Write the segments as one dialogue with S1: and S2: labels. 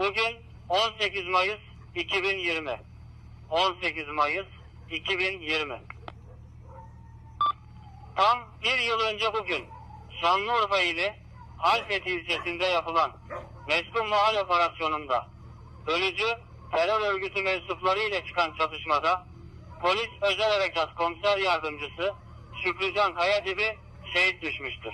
S1: Bugün 18 Mayıs 2020. 18 Mayıs 2020. Tam bir yıl önce bugün Şanlıurfa ili Halfeti ilçesinde yapılan Meskun Mahal operasyonunda ölücü terör örgütü mensupları ile çıkan çatışmada polis özel harekat komiser yardımcısı Şükrücan Kayadibi şehit düşmüştür.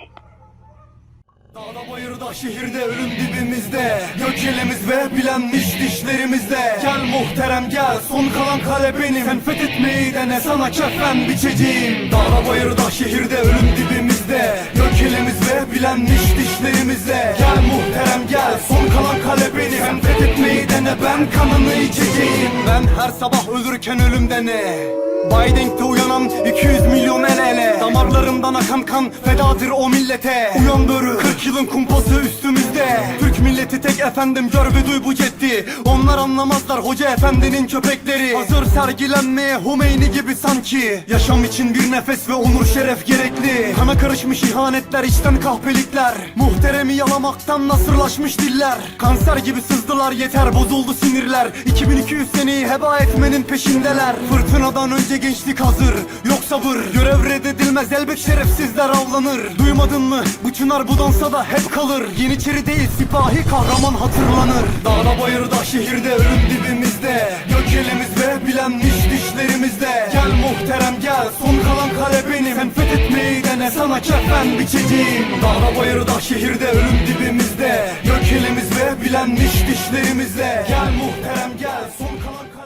S2: Bayırda şehirde ölüm dibimizde. Gök elimiz ve bilenmiş dişlerimizde. Gel muhterem gel. Son kalan kale benim. Sen fethetmeyi dene. Sana kefen biçeceğim. Dağda bayırda şehirde ölüm dibimizde. Gök elimiz ve bilenmiş dişlerimizde. Gel muhterem gel. Son kalan kale benim. Sen fethetmeyi dene. Ben kanını içeceğim. Ben her sabah ölürken ölümde ne Biden'de uyanan 200 milyon el ele. Damarlarımdan akan kan fedadır o millete. Uyan börü 40 yılın üstümüzde Milleti tek efendim gör ve duy bu cetti Onlar anlamazlar hoca efendinin köpekleri. Hazır sergilenmeye Humeyni gibi sanki. Yaşam için bir nefes ve onur şeref gerekli. Kana karışmış ihanetler içten kahpelikler. Muhteremi yalamaktan nasırlaşmış diller. Kanser gibi sızdılar yeter bozuldu sinirler. 2200 seneyi heba etmenin peşindeler. Fırtınadan önce gençlik hazır Yok sabır. Görev reddedilmez elbet şerefsizler avlanır. Duymadın mı? Bu çınar bu dansa da hep kalır. Yeniçeri değil sipahi kahraman hatırlanır. Dağda bayırda şehirde ölüm dibimizde. Gök elimiz ve bilenmiş dişlerimizde. Gel muhterem gel. Son kalan kale benim. Sen fethetmeyi dene. Sana kefen biçeceğim. Dağda bayırda şehirde ölüm dibimizde. Gök elimiz ve bilenmiş dişlerimizde. Gel muhterem gel. Son kalan kale